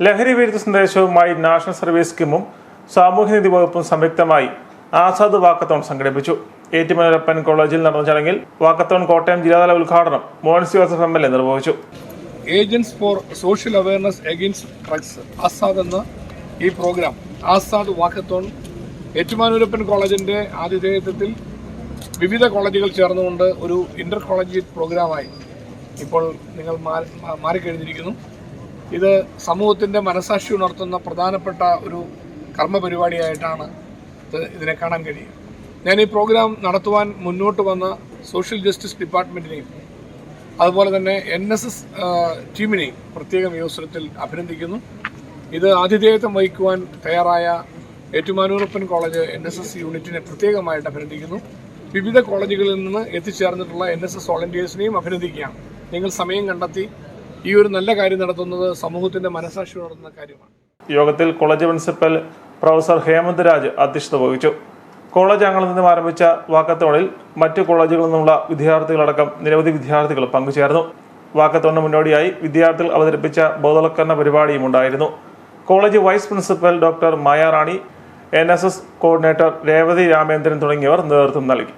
ലഹരി വിരുദ്ധ സന്ദേശവുമായി നാഷണൽ സർവീസ് സ്കീമും സാമൂഹ്യനീതി വകുപ്പും സംയുക്തമായി ആസാദ് വാക്കത്തോൺ സംഘടിപ്പിച്ചു. ഏറ്റുമാനൂരപ്പൻ കോളേജിൽ നടന്ന ചടങ്ങിൽ വാക്കത്തോൺ കോട്ടയം ജില്ലാതല ഉദ്ഘാടനം Monsy Joseph M L A നിർവഹിച്ചു. Agents for social awareness against drugs Azad എന്ന ഈ പ്രോഗ്രാം ആസാദ് വാക്കത്തോൺ ഏറ്റുമാനൂരപ്പൻ കോളേജിന്റെ ആതിഥേയത്വത്തിൽ വിവിധ കോളേജുകൾ ചേർന്നുകൊണ്ട് ഒരു ഇന്റർ കോളേജിയറ്റ് പ്രോഗ്രാമായി ഇപ്പോൾ നിങ്ങൾ മാറി മാറിക്കഴിഞ്ഞിരിക്കുന്നു. ഇത് സമൂഹത്തിന്റെ മനസാക്ഷി ഉണർത്തുന്ന പ്രധാനപ്പെട്ട ഒരു കർമ്മ പരിപാടിയായിട്ടാണ് ഇത് ഇതിനെ കാണാൻ കഴിയുക. ഞാൻ ഈ പ്രോഗ്രാം നടത്തുവാൻ മുന്നോട്ട് വന്ന സോഷ്യൽ ജസ്റ്റിസ് ഡിപ്പാർട്ട്മെന്റിനെയും അതുപോലെ തന്നെ എൻ എസ് എസ് ടീമിനെയും പ്രത്യേകം ഈ അവസരത്തിൽ അഭിനന്ദിക്കുന്നു. ഇത് ആതിഥേയത്വം വഹിക്കുവാൻ തയ്യാറായ Ettumanoorappan college N S S യൂണിറ്റിനെ പ്രത്യേകമായിട്ട് അഭിനന്ദിക്കുന്നു. വിവിധ കോളേജുകളിൽ നിന്ന് എത്തിച്ചേർന്നിട്ടുള്ള എൻ എസ് എസ് വോളണ്ടിയേഴ്സിനെയും അഭിനന്ദിക്കുകയാണ്. നിങ്ങൾ സമയം കണ്ടെത്തി ഈ ഒരു നല്ല കാര്യം നടത്തുന്നത് സമൂഹത്തിന്റെ മനസാക്ഷി നടത്തുന്ന കാര്യമാണ്. യോഗത്തിൽ college principal professor Hemanth Raj അധ്യക്ഷത വഹിച്ചു. കോളേജ് അംഗങ്ങളിൽ നിന്നും ആരംഭിച്ച വാക്കത്തോണിൽ മറ്റു കോളേജുകളിൽ നിന്നുള്ള വിദ്യാർത്ഥികളടക്കം നിരവധി വിദ്യാർത്ഥികൾ പങ്കുചേർന്നു. വാക്കത്തോണിന് മുന്നോടിയായി വിദ്യാർത്ഥികൾ അവതരിപ്പിച്ച ബോധവൽക്കരണ പരിപാടിയും ഉണ്ടായിരുന്നു. College vice principal doctor Maya Rani N S S coordinator Revathi Ramendran തുടങ്ങിയവർ നേതൃത്വം നൽകി.